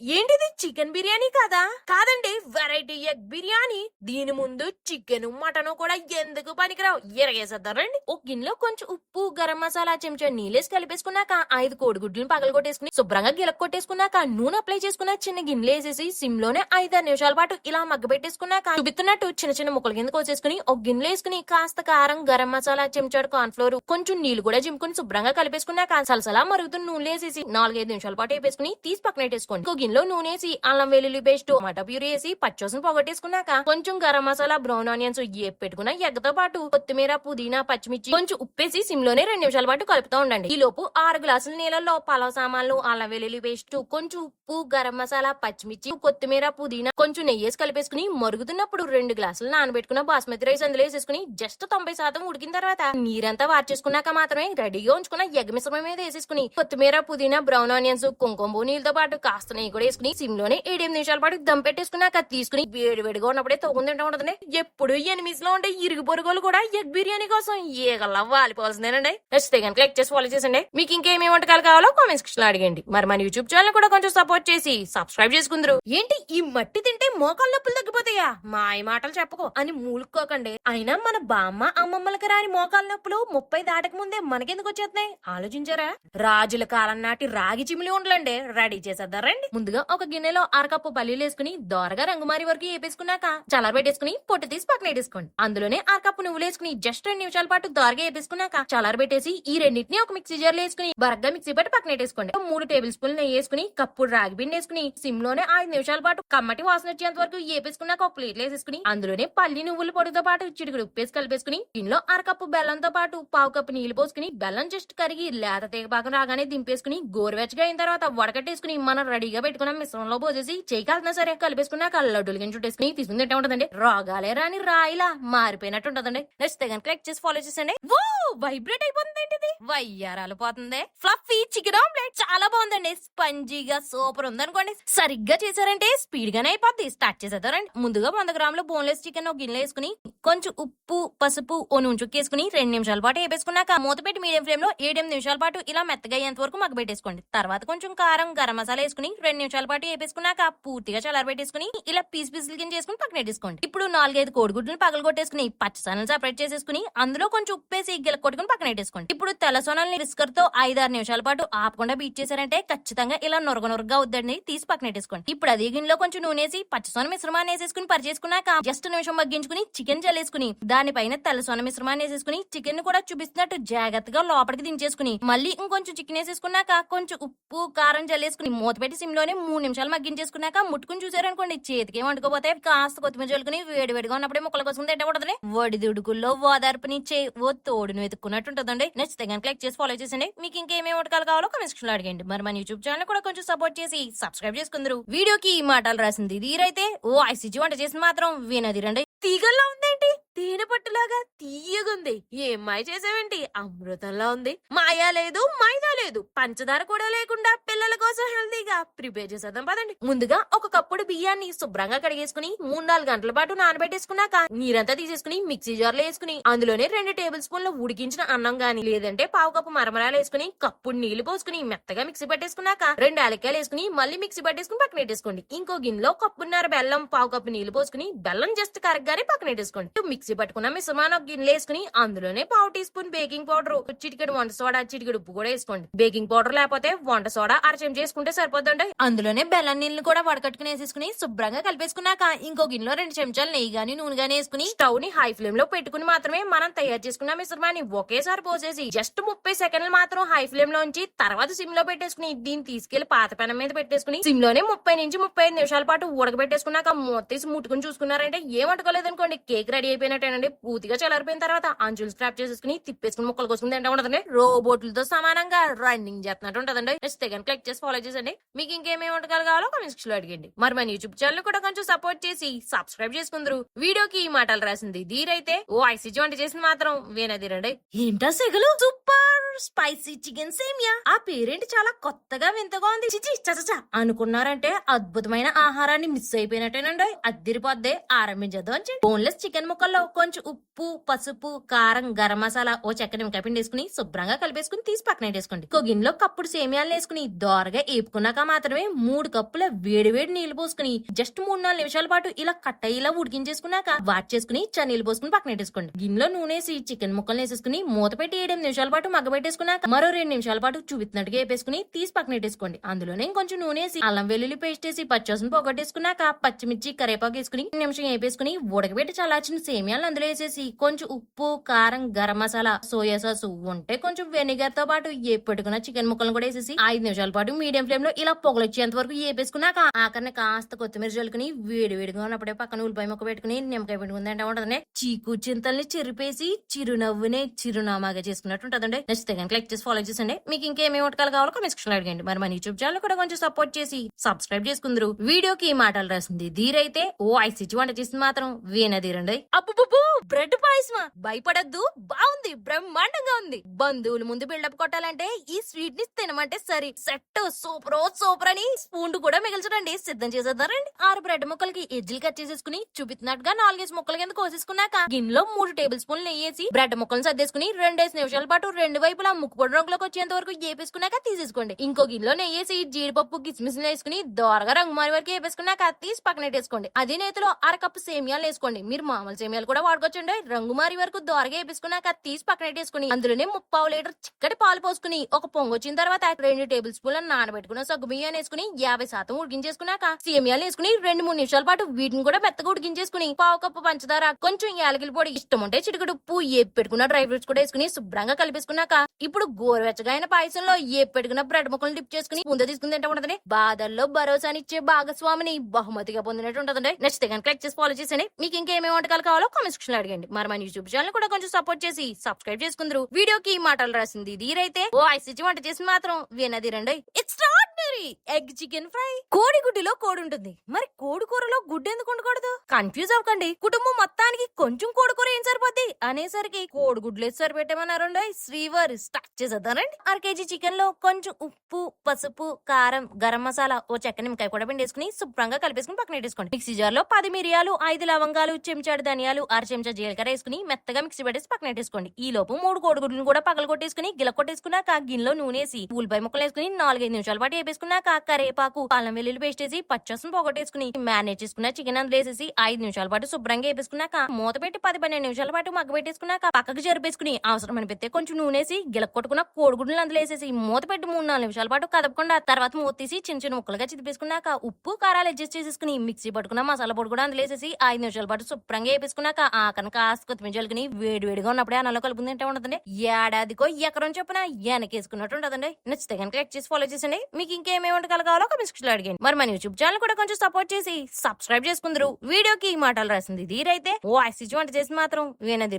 ఏంటిది? చికెన్ బిర్యానీ కాదా? కాదండి వెరైటీ ఎగ్ బిర్యానీ. దీని ముందు చికెన్ మటన్ కూడా ఎందుకు పనికిరావు? ఎరగేసేద్దారండి ఒక గిన్నెలో కొంచెం ఉప్పు గరం మసాలా చెంచా నీళ్ళేసి కలిపేసుకున్నాక ఐదు కోడిగుడ్లను పగల కొట్టేసుకుని శుభ్రంగా గిలక కొట్టేసుకున్నాక నూనె అప్లై చేసుకున్న చిన్న గిన్నెలు వేసేసి సిమ్లోనే ఐదారు నిమిషాల పాటు ఇలా మగ్గ పెట్టేసుకున్నాక చూపిస్తున్నట్టు చిన్న చిన్న ముక్కల కింద కోసేసుకుని ఒక గిన్నెలో వేసుకుని కాస్త కారం గరం మసాలా చెంచాడు కార్న్ఫ్లోర్ కొంచెం నీళ్ళు కూడా జింపుకుని శుభ్రంగా కలిపేసుకున్నాక సలసలా మరుగుతున్న నూనె వేసేసి నాలుగైదు నిమిషాల పాటు వేపేసుకుని తీసి పక్కన పెట్టేసుకోండి. గిన్నెలో నూనె వేసి అల్లం వెల్లుల్లి పేస్ట్ టమాటా ప్యూరీ వేసి పచ్చోసం పొగట్టేసుకున్నాక కొంచెం గరం మసాలా బ్రౌన్ ఆనియన్స్ ఏ పెట్టుకున్న ఎగ్గతో పాటు కొత్తిమీర పుదీనా పచ్చిమిర్చి కొంచెం ఉప్పేసి సిమ్లోనే రెండు నిమిషాల పాటు కలుపుతూ ఉండండి. ఈ లోపు ఆరు గ్లాసుల నీళ్ళలో పలావ్ సామాన్లు అల్లం వెల్లుల్లి పేస్ట్ కొంచెం ఉప్పు గరం మసాలా పచ్చిమిర్చి కొత్తిమీర పుదీనా కొంచెం నెయ్యి వేసి కలిపేసుకుని మరుగుతున్నప్పుడు రెండు గ్లాసులు నానబెట్టుకున్న బాస్మతి రైస్ అందులో వేసేసుకుని జస్ట్ తొంభై శాతం ఉడికిన తర్వాత నీరంతా వార్చేసుకున్నాక మాత్రమే రెడీగా ఉంచుకున్న ఎగ్ మిశ్రమం మీద వేసేసుకుని కొత్తిమీర పుదీనా బ్రౌన్ ఆనియన్స్ కుంకుమ నీళ్ళతో పాటు కాస్త నెయ్యి కూడా వేసుకుని సిమ్లోనే ఏడెనిమిది నిమిషాల పాటు దమ్ పెట్టేసుకున్నాక తీసుకుని వేడి వేడిగా ఉన్నప్పుడే తొగుని తింటా ఉండదండి ఎప్పుడు ఎనిమిదిలో ఉండే ఇరుగు పొరుగులు కూడా ఎగ్ బిర్యానీ కోసం ఏగల్లా వాలిపోవాల్సిందేనండి. నచ్చితే కనుక లైక్ చేసి ఫాలో చేసండి మీకు ఇంకేమేమి వంటకాలు కావాలో కామెంట్స్ సెక్షన్ అడిగండి. మరి మన యూట్యూబ్ ఛానల్ కూడా కొంచెం సపోర్ట్ చేసి సబ్స్క్రైబ్ చేసుకుందరు. ఏంటి ఈ మట్టి తింటే మోకాళ్ళ నొప్పులు తగ్గిపోతాయా? మాయ మాటలు చెప్పుకో అని మూలుక్కోకండి. అయినా మన బామ్మ అమ్మమ్మలకి రాని మోకాళ్ళ నొప్పులు ముప్పై దాటక ముందే మనకెందుకు వచ్చేస్తున్నాయి? ఆలోచించారా? రాజుల కాలం నాటి రాగి చిమిలి ఉండలండి. రెడీ చేసేద్దారండి ముందుగా ఒక గిన్నెలో అరకప్పు పల్లీలు వేసుకుని దోరగా రంగుమారి వరకు వేపేసుకున్నాక చల్లారబెట్టేసుకుని పొట్టు తీసి పక్కన వేసుకోండి అందులోనే అరకప్పు నువ్వులు వేసుకుని జస్ట్ రెండు నిమిషాల పాటు దోరగా వేపేసుకున్నాక చల్లారబెట్టేసి ఈ రెండింటిని ఒక మిక్సీ జార్లో వేసుకుని బరగ్గా మిక్సీ పట్టి పక్కన వేసుకోండి మూడు టేబుల్ స్పూన్ నెయ్యి వేసుకుని కప్పుడు రాగి పిండి వేసుకుని సిమ్లోనే ఐదు నిమిషాల పాటు కమ్మటి వాసన వచ్చేంత వరకు వేపేసుకున్నాక ఒక ప్లేట్ వేసేసుకుని అందులోనే పల్లి నువ్వుల పొడితో పాటు చిటికడు ఉప్పేసి కలిపేసుకుని దీనిలో అరకప్పు బెల్లంతో పాటు పావు కప్పు నీళ్ళు పోసుకుని బెల్లం జస్ట్ కరిగి లేత తీగ పాకం రాగానే దింపేసుకుని గోరువెచ్చగా అయిన తర్వాత వడకట్టేసుకుని మనం రెడీగా పెట్టుకున్న మిశ్రమంలో పోసేసి చేయి కాల్సిన సరే కలిపేసుకున్నాక లడ్డులు గింజ చుట్టేసుకుని తీసుకుని తింటే ఉంటుందండి. రాగాలే రాని రాయిలా మారిపోయినట్టు ఉంటుందండి. నచ్చితే కనుక క్లిక్ చేసి ఫాలో చేసండి ఓ వైబ్రేట్ అయిపోతుంది ఏంటిది? వయ్యారాలు పోతుంది. ఫ్లఫీ చికెన్ ఆమ్లెట్ చాలా బాగుందండి. స్పంజీగా సూపర్ ఉందనుకోండి. సరిగ్గా చేశారంటే స్పీడ్ గానే అయిపోద్ది స్టార్ట్ చేసేద్దారండి ముందుగా వంద గ్రాముల బోన్లెస్ చికెన్ ఒక గిన్నె వేసుకుని కొంచెం ఉప్పు పసుపు ఓ నూనె చుక్కేసుకుని రెండు నిమిషాల పాటు వేపేసుకున్నాక మూత పెట్టి మీడియం ఫ్లేమ్లో ఏడెనిమిది నిమిషాల పాటు ఇలా మెత్తగా అయ్యేంత వరకు మగ్గ పెట్టేసుకోండి తర్వాత కొంచెం కారం గరం మసాలా వేసుకుని రెండు నిమిషాల పాటు వేపేసుకున్నాక పూర్తిగా చల్లారబెట్టేసుకుని ఇలా పీస్ పీసులు కింద చేసుకుని పక్కన పెట్టేసుకోండి. ఇప్పుడు నాలుగైదు కోడిగుడ్లను పగల కొట్టేసుకుని పచ్చసనలు సపరేట్ చేసేసుకుని అందులో కొంచెం ఉప్పేసి గిల కొట్టుకుని పక్కన పెట్టేసుకోండి. ఇప్పుడు తెల్ల సొనల్ని విస్కర్తో ఐదారు నిమిషాల పాటు ఆపకుండా బీట్ చేశారంటే ఖచ్చితంగా ఇలా నొరగ నొరగగా వద్దని తీసి పక్కన పెట్టేసుకోండి. ఇప్పుడు అదే గిన్నెలో కొంచెం నూనె వేసి మిశ్రమాన్ని వేసేసుకుని పరిచేసుకున్నాక జస్ట్ నిమిషం మగ్గించుకుని చికెన్ జల్లేసుకుని దానిపైన తెల్లసోన మిశ్రమాన్ని వేసేసుకుని చికెన్ను కూడా చూపిస్తున్నట్టు జాగ్రత్తగా లోపలికి దించేసుకుని మళ్ళీ ఇంకొంచెం చికెన్ వేసేసుకున్నాక కొంచెం ఉప్పు కారం జల్లేసుకుని మూత పెట్టి సిమ్లోనే మూడు నిమిషాలు మగ్గించేసుకున్నాక ముట్టుకుని చూసారనుకోండి చేతికి వండుకోపోతే కాస్త కొత్తిమీర చల్లుకుని వేడి వేడిగా ఉన్నప్పుడే ముక్కల కోసం తింటకూడదని వడిదుడుకుల్లో ఓదార్పునిచ్చే ఓ తోడును వెతుక్కున్నట్టు ఉంటుందండి నచ్చితే కనుక క్లిక్ చేసి ఫాలో చేసండి మీకు ఇంకేమేమి వంటకాలు కావాలో కమెంట్ సెక్షన్లో అడగండి. మరి మన యూట్యూబ్ ఛానల్ కూడా కొంచెం సపోర్ట్ చేసి సబ్స్క్రైబ్ చేసుకుందరు. వీడియోకి ఈ మాటలు రాసింది దీరైతే ఓ ఐసీజీ వంట చేసి మాత్రం వినదిరండి. తీగల్లా ఉందేంటి? తేనె పట్టులాగా తీయగుంది ఏమ్మాయి చేసావేంటి? అమృతంలా ఉంది. మాయా లేదు మైదా లేదు. పంచదార కూడా లేకుండా పిల్లల కోసం హెల్తీగా ప్రిపేర్ చేసేద్దాం పదండి. ముందుగా ఒక కప్పుడు బియ్యాన్ని శుభ్రంగా కడిగేసుకుని మూడు నాలుగు గంటల పాటు నానబెట్టేసుకున్నాక నీరంతా తీసేసుకుని మిక్సీ జార్లో వేసుకుని అందులోనే రెండు టేబుల్ స్పూన్లు ఉడికించిన అన్నం గాని లేదంటే పావు కప్పు మరమరాలు వేసుకుని కప్పుడు నీళ్ళు పోసుకుని మెత్తగా మిక్సీ పట్టేసుకున్నాక రెండు అలకాయలు వేసుకుని మళ్ళీ మిక్సీ పట్టేసుకుని పక్కన పెట్టేసుకోండి. ఇంకో గిన్నెలో కప్పున్నర బెల్లం పావు కప్పు నీళ్ళు పోసుకుని బెల్లం జస్ట్ కరగ్గానే పక్కన పెట్టేసుకోండి. మిక్సీ పట్టుకున్న మిశ్రమాన్ని ఒక గిన్నెలో వేసుకుని అందులోనే పావు టీ స్పూన్ బేకింగ్ పౌడర్. చిటికెడు వంట సోడా చిటికెడు ఉప్పు కూడా వేసుకోండి. బేకింగ్ పౌడర్ లేకపోతే వంట సోడా అరచం చేసుకుంటే సరిపోతుందండి అందులోనే బెల్లం నీళ్ళని కూడా వడకట్టుకుని వేసేసుకుని శుభ్రంగా కలిపేసుకున్నాక ఇంకో గిన్నెలో రెండు చెంచాలు నెయ్యి గాని నూనె గాని వేసుకుని స్టవ్ని హై ఫ్లేమ్లో పెట్టుకుని మాత్రమే మనం తయారు చేసుకున్న మిశ్రమాన్ని ఒకేసారి పోసేసి జస్ట్ ముప్పై సెకండ్లు మాత్రం హై ఫ్లేమ్లో ఉంచి తర్వాత సిమ్లో పెట్టేసుకుని దీన్ని తీసుకెళ్ళి పాత పెనం మీద పెట్టేసుకుని సిమ్లోనే ముప్పై నుంచి ముప్పై నిమిషాల పాటు ఉడకబెట్టేసుకున్నాక మూతేసి ముట్టుకుని చూసుకున్నారంటే ఏం వండుకోలేదు అనుకోండి కేక్ రెడీ అయిపోయినట్టేనండి. పూర్తిగా చల్లారిపోయిన తర్వాత అంచులు స్క్రాప్ చేసేసుకుని తిప్పేసుకుని ముక్కలు కోసుకుని తింటా ఉంటదండి. రోబోట్లతో సమానంగా రన్నింగ్ చేస్తున్నట్టు ఉంటదండి. నెక్స్ట్ సెకండ్ క్లిక్ చేసి ఫాలో చేసండి మీకు ఇంకేమేమి వంటకాలు కావాలో కమెంట్స్లో అడిగండి. మరి మన యూట్యూబ్ ఛానల్ కూడా కొంచెం సపోర్ట్ చేసి సబ్స్క్రైబ్ చేసుకుందరు. వీడియోకి ఈ మాటలు రాసింది దీరైతే ఓ ఐసీజీ వంట చేసింది మాత్రం వేనదిరండి. ఏంటా సెగలు? సూపర్! స్పైసీ చికెన్ సేమియా ఆ పేరేంటి చాలా కొత్తగా వింతగా ఉంది. చిచి చచచ అనుకున్నారంటే అద్భుతమైన ఆహారాన్ని మిస్ అయిపోయినట్టేనండి. అద్దిరిపోద్దే ఆరంభించదు అని బోన్లెస్ చికెన్ ముక్కల్లో కొంచెం ఉప్పు పసుపు కారం గరం మసాలా ఓ చెక్క నిమ్మకాయ పిండి వేసుకుని శుభ్రంగా కలిపేసుకుని తీసి పక్కన వేసుకోండి కొగిన్లో కప్పుడు సేమియాలు వేసుకుని దోరగా ఏపుకున్నాక మాత్రమే మూడు కప్పుల వేడి వేడి నీళ్ళు పోసుకుని జస్ట్ మూడు నాలుగు నిమిషాల పాటు ఇలా కట్ట ఇలా ఉడికించేసుకున్నాక వాట్ చేసుకుని చ నీళ్ళు పోసుకుని పక్కన వేసుకోండి గిన్నెలో వేసి చికెన్ ముక్కలు వేసేసుకుని మూత పెట్టి ఏడు నిమిషాల పాటు మగ్గబెట్టేసుకున్నాక మరో రెండు నిమిషాల పాటు చూపిస్తున్నట్టుగా వేపేసుకుని తీసి పక్కన పెట్టేసుకోండి. అందులోనే కొంచెం నూనె వేసి అల్లం వెల్లుల్లి పేస్ట్ వేసి పచ్చోసం పొగట్టేసుకున్నాక పచ్చిమిర్చి కరేపాకు వేసుకుని నిమిషం వేపేసుకుని ఉడకబెట్టి చల్లార్చిన సేమియాలను అందులో వేసేసి కొంచెం ఉప్పు కారం గరం మసాలా సోయా సాస్ ఉంటే కొంచెం వెనిగర్తో పాటు ఎప్పటికున్న చికెన్ ముక్కలను కూడా వేసేసి ఐదు నిమిషాల పాటు మీడియం ఫ్లేమ్లో ఇలా పొగలొచ్చేంత వరకు వేపేసుకున్నాక ఆఖరిని కాస్త కొత్తిమీర జల్లుకుని వేడి వేడిగా ఉన్నప్పుడే పక్కన ఉల్లిపాయ ముక్క పెట్టుకుని నిమ్మకాయ పెట్టుకుంది అంటే ఉంటదండి. చీకు చింతల్ని చెరిపేసి చిరునవ్వునే చిరునామాగా చేసుకున్నట్టు ఉంటదండి. నచ్చితే కనుక లైక్ చేసి ఫాలో చేసండి మీకు ఇంకేమేమి వంటకాలు కావాలో కామెంట్ సెక్షన్ అడగండి. మరి మన యూట్యూబ్ ఛానల్ కూడా కొంచెం సపోర్ట్ చేసి సబ్స్క్రైబ్ చేసుకుందరు. వీడియోకి ఈ మాటలు రాసింది ధీరైతే ఓ ఐసిచి వంట చేసింది మాత్రం వీణధీరండి అప్పు బ్రెడ్ పాయసమా? భయపడద్దు బాగుంది బ్రహ్మాండంగా ఉంది. బంధువులు ముందు బిల్డప్ కొట్టాలంటే ఈ స్వీట్ని తినమంటే సరి. సెట్ సూపర్ సూపర్ అని స్పూన్ కూడా మిగిల్చడండి. సిద్ధం చేసేద్దారండి ఆరు బ్రెడ్ ముక్కలకి ఎజ్జిలు కట్ చేసేసుకుని చూపిస్తున్నట్టుగా నాలుగేసి ముక్కల కింద కోసేసుకున్నాక గిన్నెలో మూడు టేబుల్ స్పూన్లు నెయ్యేసి బ్రెడ్ ముక్కలను సర్దేసుకుని రెండేసి నిమిషాల పాటు రెండు వైపు వైపులా ముక్కు పొడి రంగులోకి వచ్చేంత వరకు వేపేసుకున్నాక తీసేసుకోండి. ఇంకో గిన్నెలో నెయ్యేసి జీడిపప్పు కిస్మిస్ వేసుకుని దోరగా రంగు మారి వరకు వేపేసుకున్నాక తీసి పక్కన వేసుకోండి అదే నేతిలో అరకప్పు సేమియాలు వేసుకోండి. మీరు మామూలు సేమియాలు కూడా వాడుకోవచ్చండి. రంగు మారి వరకు దోరగా వేపేసుకున్నాక తీసి పక్కన వేసుకుని అందులోనే ముప్పావు లీటర్ చిక్కటి పాలు పోసుకుని ఒక పొంగు వచ్చిన తర్వాత రెండు టేబుల్ స్పూన్ల నానబెట్టుకున్న సగ్గు బియ్యాన్ని వేసుకుని యాభై శాతం ఉడికించేసుకున్నాక సేమియాలు వేసుకుని రెండు మూడు నిమిషాల పాటు వీటిని కూడా మెత్తగా ఉడికించేసుకుని పావు కప్పు పంచదార కొంచెం యాలకిల పొడి ఇష్టం ఉంటే చిటికడు పువ్వు ఏ పెట్టుకున్న డ్రై ఫ్రూట్స్ కూడా వేసుకుని శుభ్రంగా కలిపేసుకున్నాక ఇప్పుడు గోరువెచ్చగా అయిన పాయసంలో ఏ పెట్టుకున్న బ్రెడ్ ముక్కలు డిప్ చేసుకుని ముందు తీసుకుని తింటా ఉంటదండి బాధల్లో భరోసానిచ్చే భాగస్వామిని బహుమతిగా పొందినట్టు ఉంటదండి. నచ్చితే కనుక క్లిక్ చేసి ఫాలో చేసండి మీకు ఇంకేమేమి వంటకాలు కావాలో కామెంట్ సెక్షన్లో అడగండి. మరి మన యూట్యూబ్ ఛానల్ కూడా కొంచెం సపోర్ట్ చేసి సబ్స్క్రైబ్ చేసుకుందరు. వీడియోకి మాటలు రాసింది దీరైతే ఓ ఐసీజీ వంట చేసి మాత్రం వినది రండి. ఎక్స్ట్రాడినరీ ఎగ్ చికెన్ ఫ్రై కోడిగుడ్డులో కోడి ఉంటుంది మరి కోడి కూరలో గుడ్డు ఎందుకు ఉండకూడదు కన్ఫ్యూజ్ అవ్వకండి. కుటుంబం మొత్తానికి కొంచెం కోడి కూర ఏం సరిపోద్ది? అనేసరికి కోడిగుడ్లు వేసి సరిపెట్టమన్నారండి శ్రీవారి స్టార్ట్ చేసేద్దానండి. అర కేజీ చికెన్లో కొంచెం ఉప్పు పసుపు కారం గరం మసాలా ఓ చెక్క నిమ్మకాయ కూడా పిండేసుకుని శుభ్రంగా కలిపేసుకుని పక్కన పెట్టేసుకోండి. మిక్సీ జార్లో పది మిరియాలు ఐదు లవంగాలు చెంచాడు ధనియాలు అర చెంచా జీలకర్ర వేసుకుని మెత్తగా మిక్సీ పెట్టేసి పక్కన పెట్టేసుకోండి. ఈ లోపు మూడు కోడిగుడ్లను కూడా పగల కొట్టేసుకుని గిల కొట్టేసుకున్నాక గిన్నెలో నూనెసి ఉల్లిపాయ ముక్కలు వేసుకుని నాలుగైదు నిమిషాల పాటు వేపేసుకున్నాక కరేపాకు పాలం వెల్లుల్లి పేస్ట్ వేసి పచ్చసం పోగొట్టేసుకుని మ్యారినేట్ చేసుకున్న చికెన్ అందులో వేసేసి ఐదు నిమిషాల పాటు శుభ్రంగా వేపేసుకున్నాక మూత పెట్టి పది పన్నెండు నిమిషాల పాటు మగ్గ పెట్టేసుకున్నాక పక్కకు జరిపేసుకుని అవసరం అనిపిస్తే కొంచెం నూనెసి గిల కొట్టుకున్న కోడిగుడ్లు అందులో వేసేసి మూత పెట్టి మూడు నాలుగు నిమిషాల పాటు కదపకుండా తర్వాత మూత తీసి చిన్న చిన్న ముక్కలుగా చిదిపేసుకున్నాక ఉప్పు కారాలు అడ్జస్ట్ చేసేసుకుని మిక్సీ పట్టుకున్న మసాలా పొడి కూడా అందులో వేసేసి ఐదు నిమిషాల పాటు శుభ్రంగా వేపేసుకున్నాక ఆ కనుక కాస్త కొత్తిమీర జల్లుకుని వేడి వేడిగా ఉన్నప్పుడే అన్నలో కలుపుకుని అంటే ఉండదండి. ఏడాదికో ఎకరం చొప్పున వెనకేసుకున్నట్టు ఉండదండి. నచ్చితే కనుక లైక్ చేసి ఫాలో చేసండి మీకు ఇంకేమేమి వంటకాలు కావాలో ఒక లో అడిగండి. మరి మన యూట్యూబ్ ఛానల్ కూడా కొంచెం సపోర్ట్ చేసి సబ్స్క్రైబ్ చేసుకుందరు. వీడియోకి ఈ మాటలు రాసింది దీరైతే ఓ ఐసీజీ వంట చేసి మాత్రం వినది